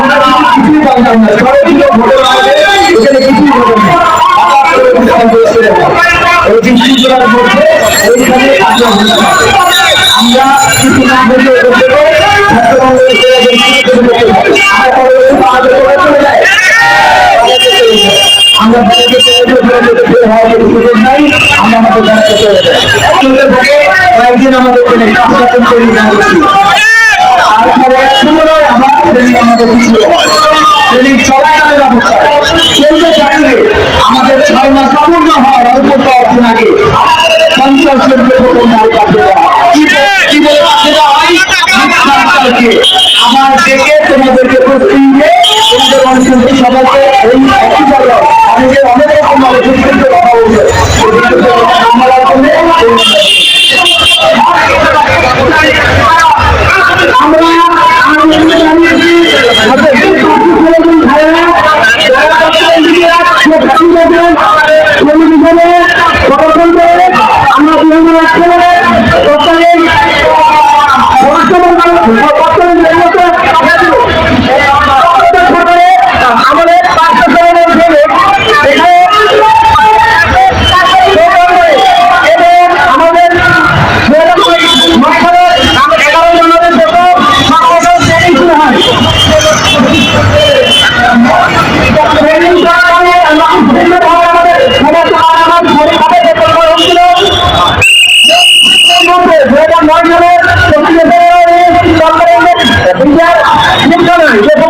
আমরা কিছুই জানতাম না। সবাই ঘটনা হবে এখানে কিছুই ঘটনা। করে মধ্যে আমরা। কিছু না বলতে। আমরা পরবর্তী আমাদের নাই। আমরা কয়েকদিন আমাদের কাজ তৈরি না করছি তারপরে এক সময় আমার ট্রেনিং আমাদের ছিল ট্রেনিং চলাকালের অবস্থায়। চলতে থাকলে আমাদের ছয় মাস সম্পূর্ণ হওয়ার অল্প কয়েকদিন আগে। পঞ্চাশ হয়। হয়? মিথ্যাচারকে আমার ডেকে তোমাদেরকে প্রস্তুতি দিয়ে তোমাদের অঞ্চলকে সবাইকে এই অনেকে অনেক রকম ভাবে কথা বলছে। 回家了天塌了你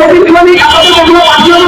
নদীর পানি আমাদের পাঠিয়ে